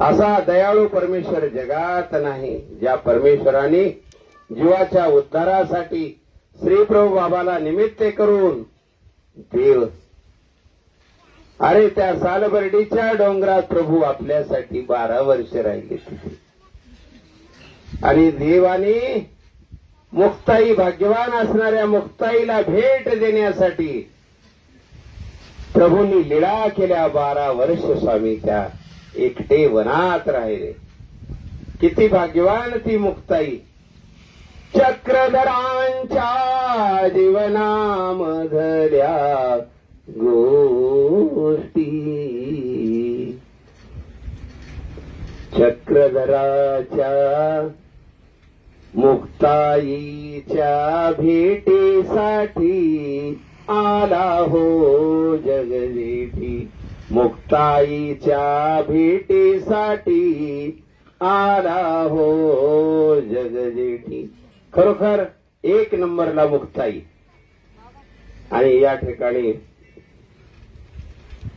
असा दयाळू परमेश्वर जगात नाही ज्या परमेश्वराने जीवाच्या उद्धारासाठी श्रीप्रभू बाबाला निमित्त करून देव अरे त्या सालबर्डीच्या डोंगरात प्रभू आपल्यासाठी बारा वर्ष राहिले तिथे. आणि देवाने मुक्ताई भाग्यवान असणाऱ्या मुक्ताईला भेट देण्यासाठी प्रभूंनी लीळा केल्या बारा वर्ष स्वामी त्या एकटे वनात राहिले. किती भाग्यवान ती मुक्ताई. चक्रधरांच्या जीवनामधल्या गोष्टी. चक्रधराच्या मुक्ताईच्या भेटीसाठी आला हो जगदेठी मुक्ताईच्या भेटीसाठी आला हो जगजेठी. खरोखर एक नंबरला मुक्ताई. आणि या ठिकाणी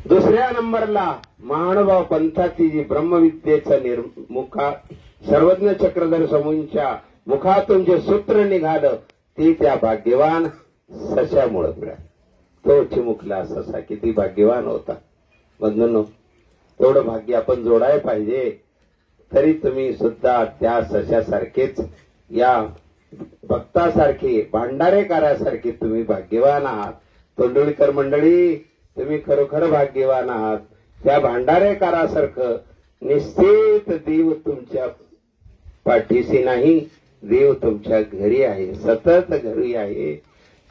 दुसऱ्या नंबरला महानुभाव पंथाची जी ब्रह्मविद्येचा निर्मुखा सर्वज्ञ चक्रधर समूंच्या मुखातून जे सूत्र निघालं ते त्या भाग्यवान सशामुळे मिळालं. तो चिमुकला ससा किती भाग्यवान होता. बंधनो तेवढं भाग्य आपण जोडाय पाहिजे. तरी तुम्ही सुद्धा त्या सशासारखेच या भक्तासारखे भांडारेकारासारखे तुम्ही भाग्यवान आहात. तोंडुळीकर मंडळी तुम्ही खरोखर भाग्यवान आहात. त्या भांडारेकारासारखं निश्चित देव तुमच्या पाठीशी नाही. देव तुमच्या घरी आहे. सतत घरी आहे.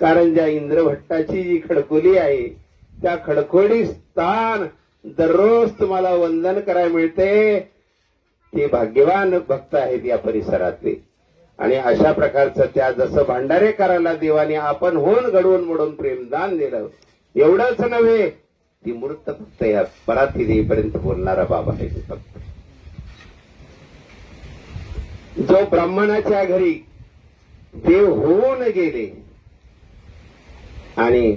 कारण ज्या इंद्रभट्टाची जी खडकुली आहे त्या खडखोडी स्थान दररोज तुम्हाला वंदन करायला मिळते. ते भाग्यवान भक्त आहेत या परिसरातले. आणि अशा प्रकारचं त्या जसं भांडारेकराला देवाने आपण होऊन घडवून मोडून प्रेमदान दिलं एवढंच नव्हे ती मूर्त फक्त या पराती देईपर्यंत बोलणारा बाबा आहे फक्त जो ब्राह्मणाच्या घरी देव होऊन गेले आणि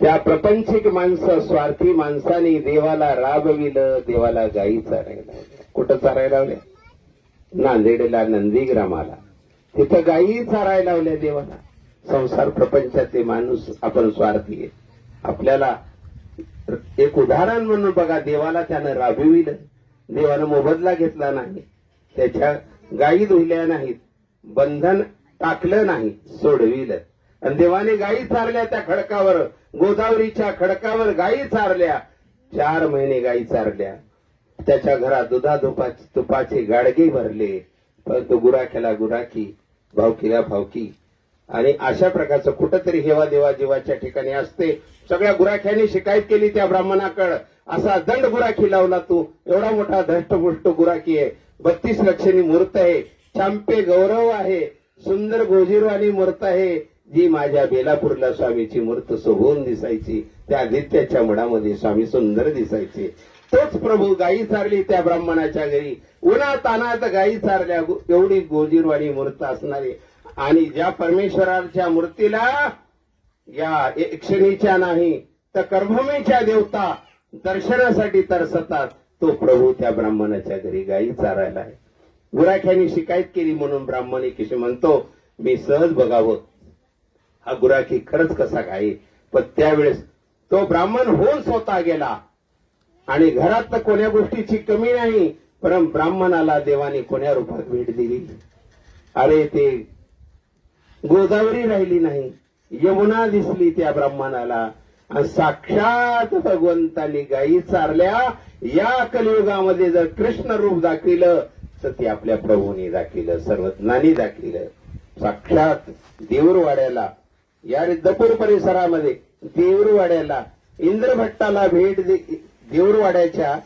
त्या प्रपंचिक माणसं स्वार्थी माणसाने देवाला राबविलं देवाला गाई चारायला कुठं चारायला लावल्या? नांदेडला नंदीग्रामाला. तिथं गायी चारायला लावल्या देवाला. संसार प्रपंचाचे माणूस आपण स्वार्थी आहेत. आपल्याला एक उदाहरण म्हणून बघा देवाला त्यानं राबविलं. देवानं मोबदला घेतला नाही. त्याच्या गायी धुल्या नाहीत. बंधन टाकलं नाही. सोडविलं. आणि देवाने गायी चारल्या त्या खडकावर गोदावरीच्या खडकावर गायी चारल्या. चार महिने गायी चारल्या. त्याच्या घरात दुधा तुपाची तुपाचे गाडगे भरले. परंतु गुराख्याला गुराखी भावकीला भावकी. आणि अशा प्रकारचं कुठंतरी हेवा देवा जीवाच्या ठिकाणी असते. सगळ्या गुराख्यांनी शिकायत केली त्या ब्राह्मणाकड. असा दंड गुराखी लावला तू. एवढा मोठा धष्टपुष्ट गुराखी आहे. बत्तीस लक्षणी मूर्त आहे. चांपे गौरव आहे. सुंदर गोजीरवाणी मूर्त आहे. जी माझ्या बेलापूरला स्वामीची मूर्त शोभून दिसायची त्या आदित्याच्या मडामध्ये स्वामी सुंदर दिसायचे. तोच प्रभू गायी चारली त्या ब्राह्मणाच्या घरी. उन्हा तानात गायी चारल्या एवढी गोजीरवाणी मूर्त असणारी. आणि ज्या परमेश्वराच्या मूर्तीला या क्षणीच्या नाही तर कर्ममेच्या देवता दर्शनासाठी तरसतात तो प्रभू त्या ब्राह्मणाच्या घरी गायी चारायला आहे. गुराख्यानी शिकायत केली म्हणून ब्राह्मण किशी म्हणतो मी सहज बघावं हा गुराखी खरंच कसा काय पण त्यावेळेस तो ब्राह्मण होऊन स्वतः गेला. आणि घरात तर कोण्या गोष्टीची कमी नाही परम ब्राह्मणाला देवाने कोण्या रूपात भेट दिली. अरे ते गोदावरी राहिली नाही यमुना दिसली त्या ब्राह्मणाला. आणि साक्षात भगवंतांनी गायी चारल्या. या कलियुगामध्ये जर कृष्ण रूप दाखविलं तर ते आपल्या प्रभूंनी दाखविलं सर्वज्ञानी दाखविलं. साक्षात देऊरवाड्याला या रिद्धपूर परिसरामध्ये देऊरवाड्याला इंद्रभट्टाला भेट दे देऊरवाड्याच्या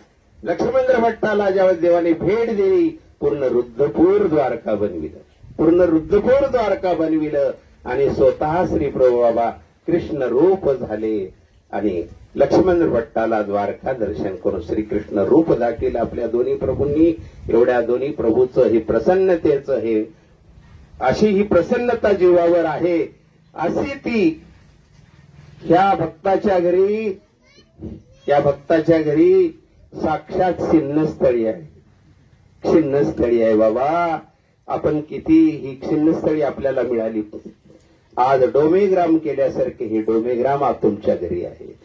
लक्ष्मेंद्र भट्टाला ज्यावेळेस देवाने भेट दिली पूर्ण रुद्धपूर द्वारका बनविलं. पूर्ण रुद्धपूर द्वारका बनविलं आणि स्वतः श्री प्रभू बाबा कृष्ण रूप झाले आणि लक्ष्मण भट्टाला द्वारका दर्शन करून श्रीकृष्ण रूप दाखील आपल्या दोन्ही प्रभूंनी. एवढ्या दोन्ही प्रभूचं हे प्रसन्नतेचं हे अशी ही प्रसन्नता जीवावर आहे. असे ती ह्या भक्ताच्या घरी या भक्ताच्या घरी साक्षात छिन्नस्थळी आहे. छिन्नस्थळी आहे. बाबा आपण किती ही छिन्नस्थळी आपल्याला मिळाली. आज डोमेग्राम केल्यासारखे हे डोमेग्राम आप तुमच्या घरी आहे.